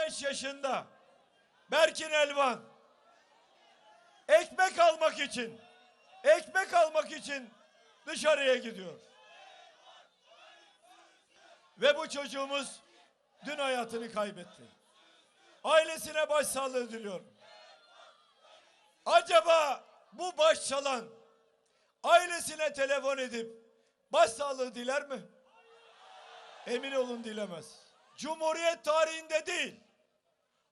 5 yaşında Berkin Elvan ekmek almak için ekmek almak için dışarıya gidiyor. Ve bu çocuğumuz dün hayatını kaybetti. Ailesine başsağlığı diliyorum. Acaba bu baş çalan ailesine telefon edip başsağlığı diler mi? Emin olun dilemez. Cumhuriyet tarihinde değil,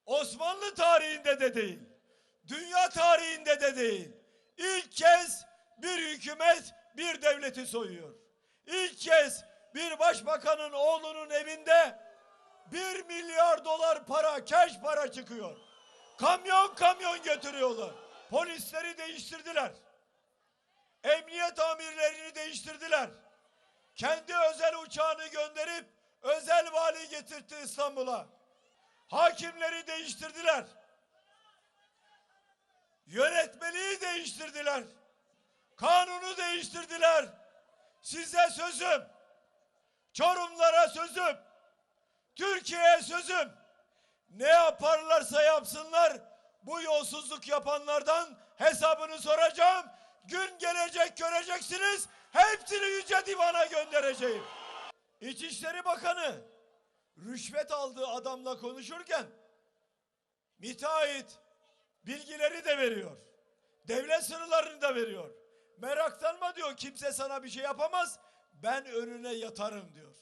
Osmanlı tarihinde de değil, dünya tarihinde de değil. İlk kez bir hükümet bir devleti soyuyor. İlk kez bir başbakanın oğlunun evinde bir milyar dolar para, cash para çıkıyor. Kamyon kamyon götürüyorlar. Polisleri değiştirdiler. Emniyet amirlerini değiştirdiler. Kendi özel uçağını gönderip özel vali getirtti İstanbul'a. Hakimleri değiştirdiler. Yönetmeliği değiştirdiler. Kanunu değiştirdiler. Size sözüm. Çorumlara sözüm. Türkiye'ye sözüm. Ne yaparlarsa yapsınlar bu yolsuzluk yapanlardan hesabını soracağım. Gün gelecek göreceksiniz. Hepsini yüce divana göndereceğim. İçişleri Bakanı rüşvet aldığı adamla konuşurken müteahhit bilgileri de veriyor. Devlet sırlarını da veriyor. Meraklanma diyor kimse sana bir şey yapamaz. Ben önüne yatarım diyor.